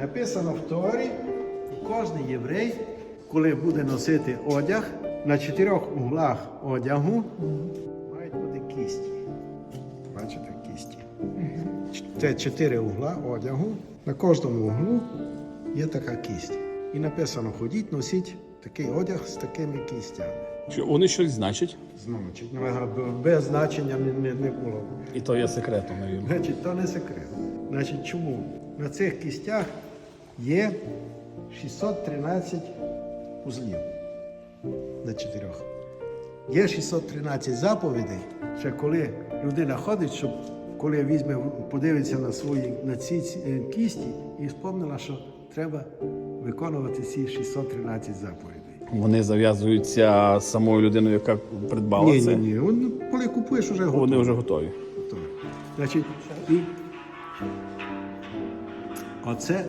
Написано в Торі, кожен єврей, коли буде носити одяг, на чотирьох углах одягу мають бути кісті. Бачите, кісті. Це чотири угла одягу. На кожному углу є така кість. І написано, ходіть, носіть такий одяг з такими кістями. Що вони щось значать, Значить, ну, без значення не, не, не було. і то є секретом. Значить, то не секрет. Значить, чому? На цих кістях є 613 узлів на чотирьох. Є 613 заповідей, ще коли людина ходить, щоб коли візьме, подивиться на свої на ці е, кісті і спомнила, що треба виконувати ці 613 заповідей. Вони зав'язуються з самою людиною, яка придбала Ні, це. ні, ні. Он, коли купуєш, вже готово. Вони вже готові. Готово. Значить, і оце